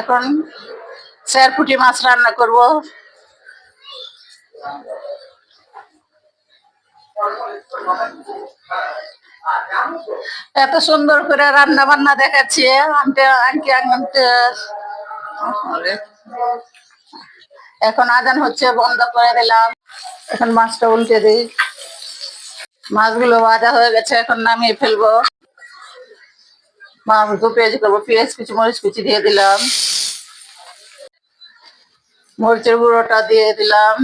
এখন চার ফুটি মাছ রান্না করব। এত সুন্দর করে রান্না বান্না দেখাচ্ছি আনতে। এখন আজান হচ্ছে, বন্ধ করে দিলাম। এখন মাছটা উল্টে দিই। মাছগুলো ভাজা হয়ে গেছে, এখন নামিয়ে ফেলব। দু পেঁয়াজ করব। পেঁয়াজ কুচি, মরিচ কুচি দিয়ে দিলাম। মরিচের গুঁড়োটা দিয়ে দিলাম।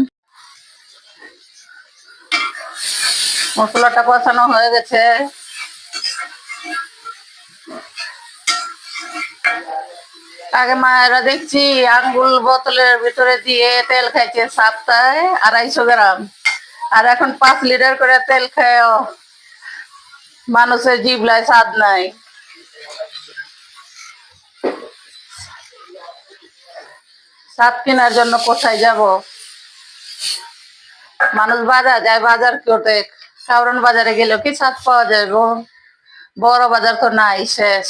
মশলাটা কষানো হয়ে গেছে। আগে মায়েরা দেখছি, আঙ্গুল বোতলের ভিতরে দিয়ে তেল খাইছে সপ্তাহে আড়াইশো গ্রাম। আর এখন পাঁচ লিটার করে তেল খায় মানুষের জিবলায় স্বাদ নাই। স্বাদ কেনার জন্য কোথায় যাব? মানুষ বাজার যায়, বাজার করতে কারণ বাজারে গেলেও কি স্বাদ পাওয়া যায় গো বড় বাজার তো নাই, শেষ।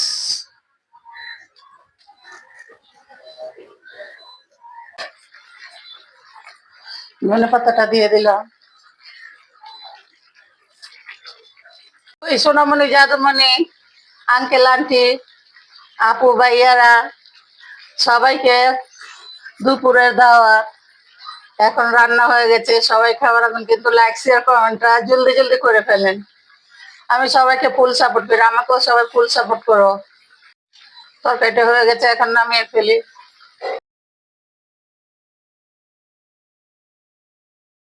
ধনে পাতাটা দিয়ে দিলাম। ওই সোনামণি, যাদবমণি, আঙ্কেল, আন্টি, আপু, ভাইয়ারা, সবাইকে দুপুরের দাওয়া এখন রান্না হয়ে গেছে, সবাই খাবার এখন কিন্তু লাইক শেয়ার কমেন্টটা জলদি জলদি করে ফেলেন। আমি সবাইকে ফুল সাপোর্ট করি, আমাকেও সবাই ফুল সাপোর্ট করো। তরকারিটা হয়ে গেছে, এখন নামিয়ে ফেলি।